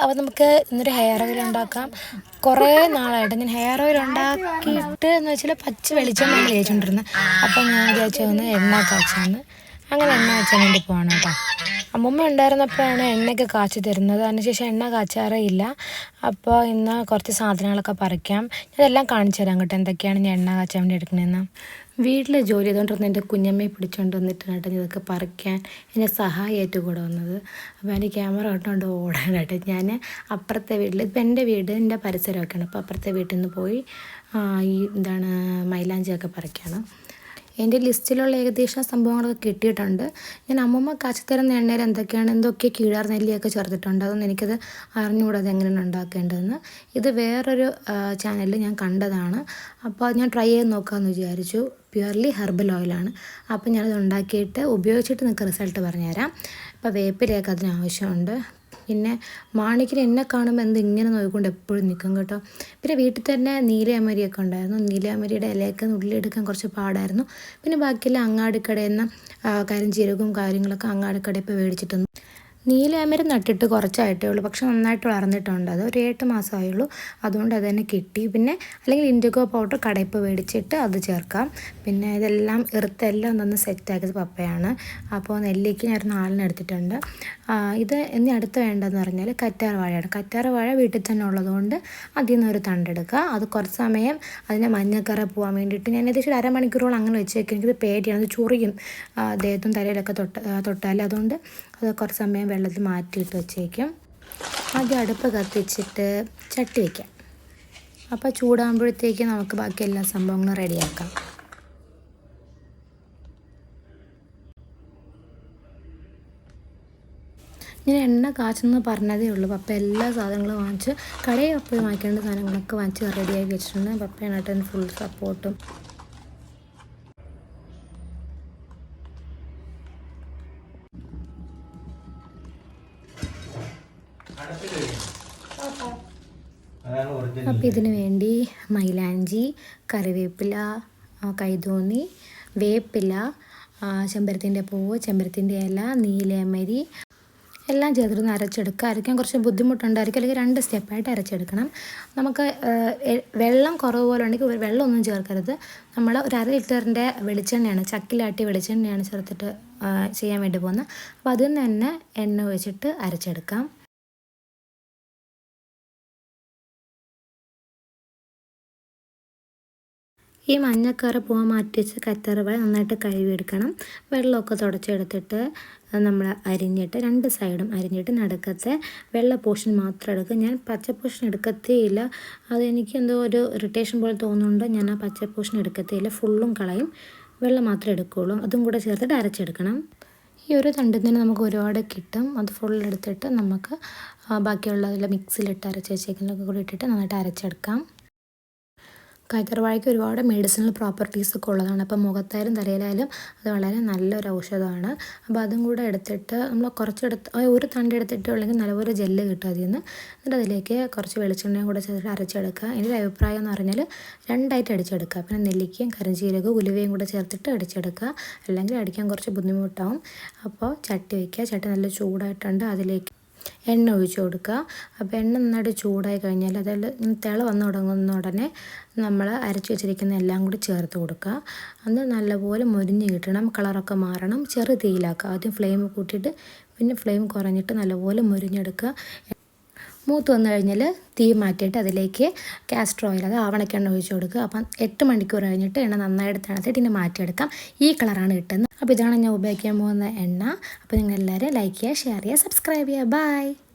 അപ്പോൾ നമുക്ക് ഇന്നൊരു ഹെയർ ഓയിൽ ഉണ്ടാക്കാം. കുറേ നാളായിട്ട് ഞാൻ ഹെയർ ഓയിൽ ഉണ്ടാക്കിയിട്ട് എന്ന് വെച്ചാൽ പച്ച വെളിച്ചെണ്ണ തേച്ചുകൊണ്ടിരുന്നത് അപ്പം ഞാൻ വിചാരിച്ചു ഒന്ന് എണ്ണ കാച്ചാന്ന്. അങ്ങനെ എണ്ണ കാച്ചാൻ വേണ്ടി പോകണം കേട്ടോ. അമ്മൂമ്മ ഉണ്ടായിരുന്നപ്പോഴാണ് എണ്ണയൊക്കെ കാച്ചി തരുന്നത്. അതിനുശേഷം എണ്ണ കാച്ചാറേ ഇല്ല അപ്പോൾ ഇന്ന് കുറച്ച് സാധനങ്ങളൊക്കെ പറിക്കാം. ഞാനെല്ലാം കാണിച്ചു തരാം കേട്ടോ. എന്തൊക്കെയാണ് ഞാൻ എണ്ണ കാച്ചാൻ വേണ്ടി എടുക്കണതെന്ന് വീട്ടിൽ ജോലി ചെയ്തുകൊണ്ടിരുന്ന എന്റെ കുഞ്ഞമ്മയെ പിടിച്ചുകൊണ്ട് വന്നിട്ടാണ് കേട്ടോ ഇതൊക്കെ പറിക്കാൻ എന്നെ സഹായമായിട്ട് കൂടെ വന്നത്. അപ്പോൾ എന്റെ ക്യാമറ ഇട്ടുകൊണ്ട് ഓടാനായിട്ട് ഞാൻ അപ്പുറത്തെ വീട്ടിൽ ഇപ്പം എന്റെ വീട് എന്റെ പരിസരമൊക്കെയാണ്. അപ്പോൾ അപ്പുറത്തെ വീട്ടിൽ നിന്ന് പോയി ഈ എന്താണ് മൈലാഞ്ചിയൊക്കെ പറിക്കുകയാണ് എന്റെ ലിസ്റ്റിലുള്ള ഏകദേശം സംഭവങ്ങളൊക്കെ കിട്ടിയിട്ടുണ്ട്. ഞാൻ അമ്മമ്മ കാച്ചിത്തരുന്ന എണ്ണയിൽ എന്തൊക്കെയാണ് എന്തൊക്കെ കീഴാർ നെല്ലിയൊക്കെ ചേർത്തിട്ടുണ്ട് അതൊന്നും എനിക്കത് അറിഞ്ഞുകൂടാ അത് എങ്ങനെയാണ് ഉണ്ടാക്കേണ്ടതെന്ന്. ഇത് വേറൊരു ചാനലിൽ ഞാൻ കണ്ടതാണ്. അപ്പോൾ ഞാൻ ട്രൈ ചെയ്ത് നോക്കാമെന്ന് വിചാരിച്ചു. പ്യുവർലി ഹെർബൽ ഓയിലാണ് അപ്പോൾ ഞാനത് ഉണ്ടാക്കിയിട്ട് ഉപയോഗിച്ചിട്ട് നിങ്ങൾക്ക് റിസൾട്ട് പറഞ്ഞുതരാം. അപ്പോൾ വേപ്പിലയൊക്കെ അതിന് ആവശ്യമുണ്ട്. പിന്നെ മാണിക്കിന് എന്നെ കാണുമ്പോൾ എന്ത് ഇങ്ങനെ നോക്കിക്കൊണ്ട് എപ്പോഴും നിൽക്കും കേട്ടോ. പിന്നെ വീട്ടിൽ തന്നെ നീലയമരിയൊക്കെ ഉണ്ടായിരുന്നു. നീലയമരിയുടെ ഇലയൊക്കെ ഉള്ളിലെടുക്കാൻ കുറച്ച് പാടായിരുന്നു. പിന്നെ ബാക്കിയെല്ലാം അങ്ങാടിക്കടയിൽ നിന്ന് കരിഞ്ചീരകവും കാര്യങ്ങളൊക്കെ അങ്ങാടിക്കടയിൽ പോയി മേടിച്ചിട്ടൊന്നും നീലയമരം നട്ടിട്ട് കുറച്ചായിട്ടേ ഉള്ളൂ. പക്ഷെ നന്നായിട്ട് വളർന്നിട്ടുണ്ട്. അത് ഒരു എട്ട് മാസമായുള്ളൂ. അതുകൊണ്ട് അത് തന്നെ കിട്ടി. പിന്നെ അല്ലെങ്കിൽ ഇൻഡിഗോ പൗഡർ കടയിപ്പ് മേടിച്ചിട്ട് അത് ചേർക്കാം. പിന്നെ ഇതെല്ലാം ഇറുത്തെല്ലാം ഒന്ന് സെറ്റാക്കിയത് പപ്പയാണ്. അപ്പോൾ നെല്ലിക്ക് ഞാൻ ഒരു നാലിന് എടുത്തിട്ടുണ്ട്. ഇത് ഇനി അടുത്ത് വേണ്ടതെന്ന് പറഞ്ഞാൽ കറ്റാർ വാഴയാണ്. കറ്റാർ വാഴ വീട്ടിൽ തന്നെ ഉള്ളതുകൊണ്ട് അതിൽ നിന്ന് ഒരു തണ്ടെടുക്കുക അത് കുറച്ച് സമയം അതിനെ മഞ്ഞക്കറ പോകാൻ വേണ്ടിയിട്ട് ഞാൻ ഏകദേശം ഒരു അരമണിക്കൂറോളം അങ്ങനെ വെച്ചേക്കും. എനിക്കത് പേടിയാണ്. അത് ചൊറിയും. ദേഹത്തും തലയിലൊക്കെ തൊട്ട് തൊട്ടാൽ അതുകൊണ്ട് അത് കുറച്ച് സമയം വെള്ളത്തിൽ മാറ്റിയിട്ട് വെച്ചേക്കും. ആദ്യം അടുപ്പ് കത്തിച്ചിട്ട് ചട്ടി വയ്ക്കാം അപ്പോൾ ചൂടാകുമ്പോഴത്തേക്ക് നമുക്ക് ബാക്കി എല്ലാ സംഭവങ്ങളും റെഡിയാക്കാം. ഇങ്ങനെ എണ്ണ കാച്ചെന്ന് പറഞ്ഞതേ ഉള്ളൂ. പപ്പ എല്ലാ സാധനങ്ങളും വാങ്ങിച്ച് കടയിൽ പോയി വാങ്ങിക്കേണ്ട സാധനങ്ങളൊക്കെ വാങ്ങിച്ച് റെഡിയാക്കി വെച്ചിട്ടുണ്ട്. പപ്പയാണ് ഏട്ടൻ ഫുൾ സപ്പോർട്ടും. അപ്പോൾ ഇതിന് വേണ്ടി മൈലാഞ്ചി കറിവേപ്പില കൈതോന്നി വേപ്പില ചെമ്പരത്തിന്റെ പൂവ് ചെമ്പരത്തിന്റെ ഇല നീലമരി എല്ലാം ചേർത്തിരുന്ന് അരച്ചെടുക്കുക. അരയ്ക്കാൻ കുറച്ച് ബുദ്ധിമുട്ടുണ്ടായിരിക്കും. അല്ലെങ്കിൽ രണ്ട് സ്റ്റെപ്പായിട്ട് അരച്ചെടുക്കണം. നമുക്ക് വെള്ളം കുറവ് പോലെ ഉണ്ടെങ്കിൽ വെള്ളം ഒന്നും ചേർക്കരുത്. നമ്മൾ ഒരു അര ലിറ്ററിന്റെ വെളിച്ചെണ്ണയാണ് ചക്കിലാട്ടി വെളിച്ചെണ്ണയാണ് ചേർത്തിട്ട് ചെയ്യാൻ വേണ്ടി പോകുന്നത്. അപ്പോൾ അതിൽ നിന്ന് തന്നെ എണ്ണ ഒഴിച്ചിട്ട് അരച്ചെടുക്കാം. ഈ മഞ്ഞക്കറ പൂവ് മാറ്റി വെച്ച കറ്ററവ നന്നായിട്ട് കഴുകിയെടുക്കണം. വെള്ളമൊക്കെ തുടച്ചെടുത്തിട്ട് നമ്മൾ അരിഞ്ഞിട്ട് രണ്ട് സൈഡും അരിഞ്ഞിട്ട് നടുക്കത്തെ വെള്ള പോർഷൻ മാത്രം എടുക്കുക. ഞാൻ പച്ച പോർഷൻ എടുക്കത്തേ ഇല്ല അതെനിക്ക് എന്തോ ഒരു ഇറിറ്റേഷൻ പോലെ തോന്നുന്നുണ്ട്. ഞാൻ ആ പച്ച പോർഷൻ എടുക്കത്തേ ഇല്ല ഫുള്ളും കളയും. വെള്ളം മാത്രമേ എടുക്കുകയുള്ളൂ. അതും കൂടെ ചേർത്തിട്ട് അരച്ചെടുക്കണം. ഈ ഒരു തണ്ടിൽ നിന്ന് നമുക്ക് ഒരുപാട് കിട്ടും. അത് ഫുൾ എടുത്തിട്ട് നമുക്ക് ബാക്കിയുള്ള മിക്സിലിട്ട് അരച്ച് വെച്ചേക്കുന്നതൊക്കെ കൂടി ഇട്ടിട്ട് നന്നായിട്ട് അരച്ചെടുക്കാം. കൈത്തറവാഴയ്ക്ക് ഒരുപാട് മെഡിസിനൽ പ്രോപ്പർട്ടീസ് ഒക്കെ ഉള്ളതാണ്. അപ്പോൾ മുഖത്തായാലും തലയിലായാലും അത് വളരെ നല്ലൊരു ഔഷധമാണ്. അപ്പോൾ അതും കൂടെ എടുത്തിട്ട് നമ്മൾ കുറച്ചെടുത്ത് ഒരു തണ്ട് എടുത്തിട്ട് ഉള്ളെങ്കിൽ നല്ലപോലെ ജെല്ല് കിട്ടും അതിൽ നിന്ന്. എന്നിട്ട് അതിലേക്ക് കുറച്ച് വെളിച്ചെണ്ണയും കൂടെ ചേർത്ത് അരച്ചെടുക്കുക. എന്റെ ഒരു അഭിപ്രായം എന്ന് പറഞ്ഞാൽ രണ്ടായിട്ട് അടിച്ചെടുക്കുക. പിന്നെ നെല്ലിക്കയും കരിഞ്ചീരകവും ഉലുവയും കൂടെ ചേർത്തിട്ട് അടിച്ചെടുക്കുക. അല്ലെങ്കിൽ അടിക്കാൻ കുറച്ച് ബുദ്ധിമുട്ടാവും. അപ്പോൾ ചട്ടി വയ്ക്കുക. ചട്ടി നല്ല ചൂടായിട്ടുണ്ട്. അതിലേക്ക് എണ്ണ ഒഴിച്ച് കൊടുക്കുക. അപ്പോൾ എണ്ണ നന്നായിട്ട് ചൂടായി കഴിഞ്ഞാൽ അതിൽ തിള വന്ന് തുടങ്ങുന്ന ഉടനെ നമ്മൾ അരച്ച് വെച്ചിരിക്കുന്ന എല്ലാം കൂടി ചേർത്ത് കൊടുക്കുക. അന്ന് നല്ലപോലെ മുരിഞ്ഞ് കിട്ടണം. കളറൊക്കെ മാറണം. ചെറു തീയിലാക്കുക. ആദ്യം ഫ്ലെയിം കൂട്ടിയിട്ട് പിന്നെ ഫ്ലെയിം കുറഞ്ഞിട്ട് നല്ലപോലെ മുരിഞ്ഞെടുക്കുക. മൂത്ത് വന്നു കഴിഞ്ഞാൽ തീ മാറ്റിയിട്ട് അതിലേക്ക് കാസ്റ്റർ ഓയിൽ അത് ആവണക്കെണ്ണ ഒഴിച്ച് കൊടുക്കുക. അപ്പം എട്ട് മണിക്കൂർ കഴിഞ്ഞിട്ട് എണ്ണ നന്നായിട്ട് തണുത്തിട്ട് ഇനി മാറ്റിയെടുക്കാം. ഈ കളറാണ് കിട്ടുന്നത്. അപ്പോൾ ഇതാണ് ഞാൻ ഉപയോഗിക്കാൻ പോകുന്ന എണ്ണ. അപ്പോൾ നിങ്ങൾ എല്ലാവരും ലൈക്ക് ചെയ്യുക ഷെയർ ചെയ്യുക സബ്സ്ക്രൈബ് ചെയ്യുക. ബൈ